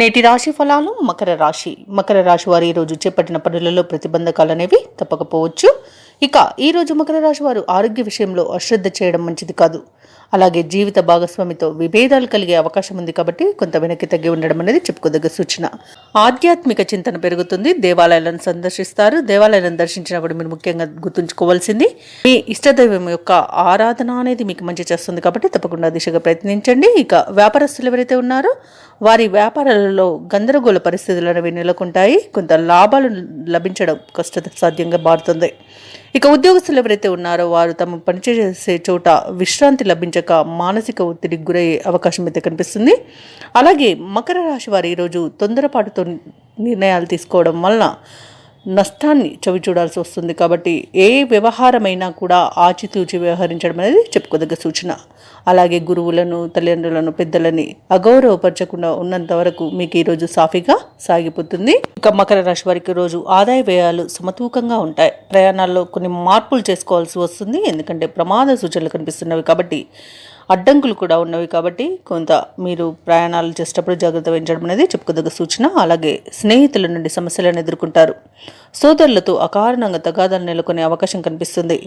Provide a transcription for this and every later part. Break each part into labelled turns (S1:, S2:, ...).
S1: నేటి రాశి ఫలాలు మకర రాశి. మకర రాశి వారు ఈరోజు చేపట్టిన పనులలో ప్రతిబంధకాలు అనేవి తప్పకపోవచ్చు. ఇక ఈరోజు మకర రాశి వారు ఆరోగ్య విషయంలో అశ్రద్ధ చేయడం మంచిది కాదు. అలాగే జీవిత భాగస్వామితో విభేదాలు కలిగే అవకాశం ఉంది కాబట్టి కొంత వెనక్కి తగ్గి ఉండడం అనేది చెప్పుకోదగ్గ సూచన. ఆధ్యాత్మిక చింతన పెరుగుతుంది. దేవాలయాలను సందర్శిస్తారు. దేవాలయాలను దర్శించినప్పుడు మీరు ముఖ్యంగా గుర్తుంచుకోవాల్సింది మీ ఇష్టదైవం యొక్క ఆరాధన అనేది మీకు మంచి చేస్తుంది కాబట్టి తప్పకుండా దిశగా ప్రయత్నించండి. ఇక వ్యాపారస్తులు ఎవరైతే ఉన్నారో వారి వ్యాపారాలలో గందరగోళ పరిస్థితులు అనేవి నెలకొంటాయి. కొంత లాభాలు లభించడం కష్టసాధ్యంగా మారుతుంది. ఇక ఉద్యోగస్తులు ఎవరైతే ఉన్నారో వారు తమ పనిచేసే చోట విశ్రాంతి లభించక మానసిక ఒత్తిడికి గురయ్యే అవకాశం అయితే కనిపిస్తుంది. అలాగే మకర రాశి వారు ఈరోజు తొందరపాటుతో నిర్ణయాలు తీసుకోవడం వలన నష్టాన్ని చవి చూడాల్సి వస్తుంది కాబట్టి ఏ వ్యవహారమైనా కూడా ఆచితూచి వ్యవహరించడం అనేది చెప్పుకోదగ్గ సూచన. అలాగే గురువులను తల్లిదండ్రులను పెద్దలని అగౌరవపరచకుండా ఉన్నంత వరకు మీకు ఈరోజు సాఫీగా సాగిపోతుంది. ఇక మకర రాశి వారికి రోజు ఆదాయ వ్యయాలు సమతూకంగా ఉంటాయి. ప్రయాణాల్లో కొన్ని మార్పులు చేసుకోవాల్సి వస్తుంది. ఎందుకంటే ప్రమాద సూచనలు కనిపిస్తున్నవి కాబట్టి అడ్డంకులు కూడా ఉన్నవి కాబట్టి కొంత మీరు ప్రయాణాలు చేసేటప్పుడు జాగ్రత్త వహించడం అనేది చెప్పుకోదగ్గ సూచన. అలాగే స్నేహితుల నుండి సమస్యలను ఎదుర్కొంటారు. సోదరులతో అకారణంగా తగాదాలు నెలకొనే అవకాశం కనిపిస్తుంది.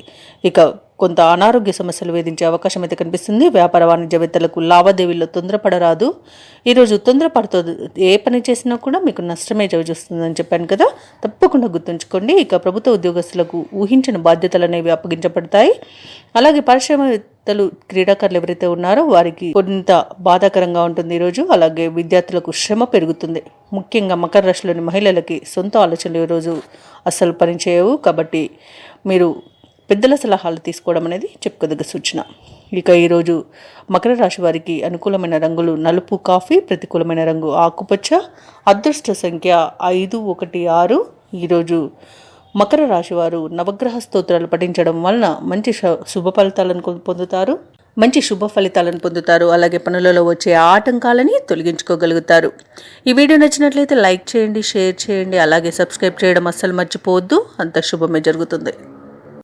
S1: ఇక కొంత అనారోగ్య సమస్యలు వేధించే అవకాశం అయితే కనిపిస్తుంది. వ్యాపార వాణిజ్యవేత్తలకు లావాదేవీల్లో తొందరపడరాదు. ఈరోజు తొందరపడుతో ఏ పని చేసినా కూడా మీకు నష్టమే చవిచూస్తుందని చెప్పాను కదా. తప్పకుండా గుర్తుంచుకోండి. ఇక ప్రభుత్వ ఉద్యోగస్తులకు ఊహించిన బాధ్యతలు అనేవి అప్పగించబడతాయి. అలాగే పరిశ్రమవేత్తలు క్రీడాకారులు ఎవరైతే ఉన్నారో వారికి కొంత బాధాకరంగా ఉంటుంది ఈరోజు అలాగే విద్యార్థులకు శ్రమ పెరుగుతుంది. ముఖ్యంగా మకర రాశిలోని మహిళలకి సొంత ఆలోచనలు ఈరోజు అస్సలు పనిచేయవు. కాబట్టి మీరు పెద్దల సలహాలు తీసుకోవడం అనేది చెప్పుకోదగ్గ సూచన. ఇక ఈరోజు మకర రాశి వారికి అనుకూలమైన రంగులు నలుపు కాఫీ ప్రతికూలమైన రంగు ఆకుపచ్చ అదృష్ట సంఖ్య ఐదు ఒకటి ఆరు. ఈరోజు మకర రాశి వారు నవగ్రహ స్తోత్రాలు పఠించడం వలన మంచి శుభ ఫలితాలను పొందుతారు. మంచి శుభ ఫలితాలను పొందుతారు. అలాగే పనులలో వచ్చే ఆటంకాలని తొలగించుకోగలుగుతారు. ఈ వీడియో నచ్చినట్లయితే లైక్ చేయండి షేర్ చేయండి అలాగే సబ్స్క్రైబ్ చేయడం అస్సలు మర్చిపోవద్దు. అంత శుభమే జరుగుతుంది.